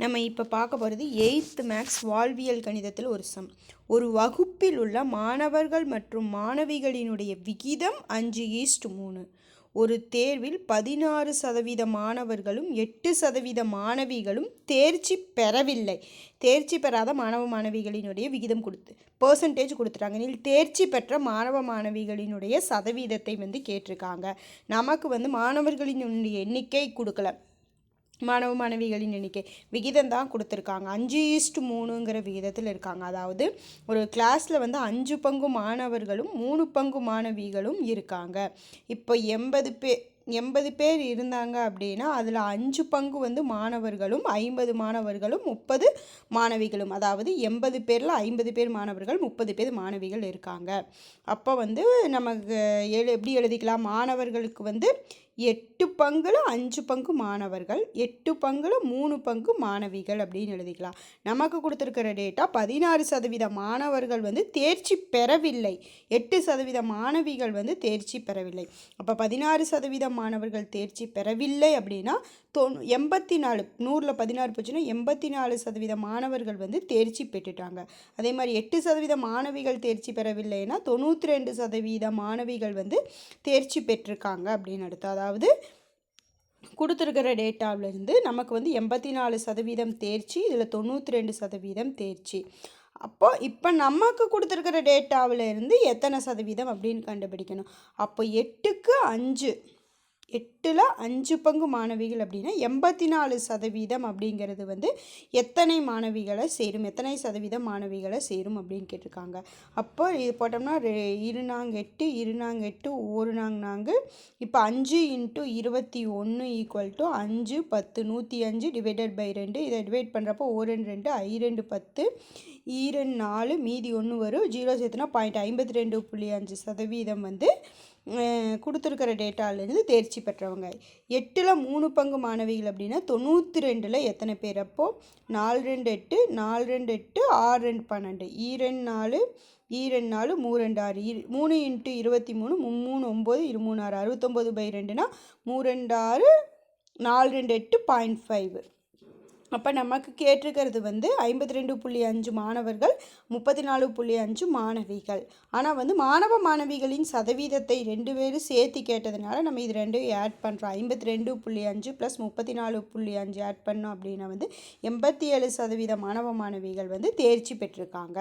நம்ம இப்போ பார்க்க போகிறது எயித்து மேக்ஸ் வாழ்வியல் கணிதத்தில் ஒரு சம் ஒரு வகுப்பில் உள்ள மாணவர்கள் மற்றும் மாணவிகளினுடைய விகிதம் அஞ்சு ஈஸ்ட் மூணு. ஒரு தேர்வில் பதினாறு சதவீத மாணவர்களும் எட்டு சதவீத மாணவிகளும் தேர்ச்சி பெறவில்லை. தேர்ச்சி பெறாத மாணவ மாணவிகளினுடைய விகிதம் கொடுத்து பர்சன்டேஜ் கொடுத்துட்டாங்க. இதில் தேர்ச்சி பெற்ற மாணவ மாணவிகளினுடைய சதவீதத்தை வந்து கேட்டிருக்காங்க. நமக்கு வந்து மாணவர்களினுடைய எண்ணிக்கை கொடுக்கல. மாணவ மாணவிகளின் எண்ணிக்கை விகிதம் தான் கொடுத்துருக்காங்க. அஞ்சு ஈஸ்ட் மூணுங்கிற விகிதத்தில் இருக்காங்க. அதாவது ஒரு கிளாஸில் வந்து அஞ்சு பங்கு மாணவர்களும் மூணு பங்கு மாணவிகளும் இருக்காங்க. இப்போ எண்பது பேர் எண்பது பேர் இருந்தாங்க அப்படின்னா அதில் அஞ்சு பங்கு வந்து மாணவர்களும் ஐம்பது மாணவர்களும் முப்பது மாணவிகளும் அதாவது எண்பது பேரில் ஐம்பது பேர் மாணவர்கள் முப்பது பேர் மாணவிகள் இருக்காங்க. அப்போ வந்து நமக்கு எழு எப்படி எழுதிக்கலாம்? மாணவர்களுக்கு வந்து எட்டு பங்கில் அஞ்சு பங்கு மாணவர்கள் எட்டு பங்கில் மூணு பங்கு மாணவிகள் அப்படின்னு எழுதிக்கலாம். நமக்கு கொடுத்துருக்கிற டேட்டா பதினாறு சதவீத மாணவர்கள் வந்து தேர்ச்சி பெறவில்லை. எட்டு சதவீத மாணவிகள் வந்து தேர்ச்சி பெறவில்லை. அப்போ பதினாறு சதவீத மாணவர்கள் தேர்ச்சி பெறவில்லை அப்படின்னா தொ எண்பத்தி நாலு நூறில் பதினாறு போச்சுன்னா எண்பத்தி நாலு சதவீத மாணவர்கள் வந்து தேர்ச்சி பெற்றுட்டாங்க. அதே மாதிரி எட்டு சதவீத மாணவிகள் தேர்ச்சி பெறவில்லைன்னா தொண்ணூற்றி ரெண்டு சதவீத மாணவிகள் வந்து தேர்ச்சி பெற்றிருக்காங்க அப்படின்னு அர்த்தம். அதாவது கொடுத்துருக்கிற டேட்டாவிலேருந்து நமக்கு வந்து எண்பத்தி நாலு சதவீதம் தேர்ச்சி இதில் தொண்ணூற்றி ரெண்டு சதவீதம் தேர்ச்சி. அப்போது இப்போ நமக்கு கொடுத்துருக்கிற டேட்டாவில் இருந்து எத்தனை சதவீதம் அப்படின்னு கண்டுபிடிக்கணும்? அப்போ எட்டுக்கு அஞ்சு. எட்டில் அஞ்சு பங்கு மாணவிகள் அப்படின்னா எண்பத்தி நாலு சதவீதம் அப்படிங்கிறது வந்து எத்தனை மாணவிகளை சேரும்? எத்தனை சதவீதம் மாணவிகளை சேரும் அப்படின்னு கேட்டிருக்காங்க. அப்போ இது போட்டோம்னா இருநாங்க எட்டு இருநாங்க எட்டு ஒரு நாங்க நான்கு. இப்போ அஞ்சு இன்ட்டு இருபத்தி ஒன்று ஈக்குவல் டு அஞ்சு பத்து நூற்றி அஞ்சு டிவைடட் பை ரெண்டு. இதை டிவைட் பண்ணுறப்போ ஒரு ரெண்டு ரெண்டு ஐ ரெண்டு பத்து. ஈரெண்டு நாலு மீதி ஒன்று வரும். ஜீரோ சேர்த்துனா பாயிண்ட் ஐம்பத்தி ரெண்டு புள்ளி அஞ்சு சதவீதம் வந்து கொடுத்துருக்கிற டேட்டாலேருந்து தேர்ச்சி பெற்றவங்க. எட்டில் மூணு பங்கு மாணவிகள் அப்படின்னா தொண்ணூற்றி ரெண்டில் எத்தனை பேர்? அப்போது நாலு ரெண்டு எட்டு நாலு ரெண்டு எட்டு ஆறு ரெண்டு பன்னெண்டு. ஈரெண்டு நாலு ஈரெண்டு நாலு மூணு ரெண்டு ஆறு. இரு மூணு இன்ட்டு இருபத்தி மூணு மூணு ஒம்பது இரு மூணு ஆறு. அறுபத்தொம்போது பை ரெண்டுனா மூணு ரெண்டு ஆறு நாலு ரெண்டு எட்டு பாயிண்ட் ஃபைவ். அப்போ நமக்கு கேட்டிருக்கிறது வந்து ஐம்பத்தி ரெண்டு புள்ளி அஞ்சு மாணவர்கள் முப்பத்தி நாலு புள்ளி அஞ்சு மாணவிகள். ஆனால் வந்து மாணவ மாணவிகளின் சதவீதத்தை ரெண்டு பேரும் சேர்த்து கேட்டதுனால நம்ம இது ரெண்டும் ஆட் பண்ணுறோம் ஐம்பத்தி ரெண்டு புள்ளி அஞ்சு ப்ளஸ் முப்பத்தி நாலு புள்ளி அஞ்சு ஆட் பண்ணோம் அப்படின்னா வந்து எண்பத்தி ஏழு சதவீத மாணவ மாணவிகள் வந்து தேர்ச்சி பெற்றிருக்காங்க.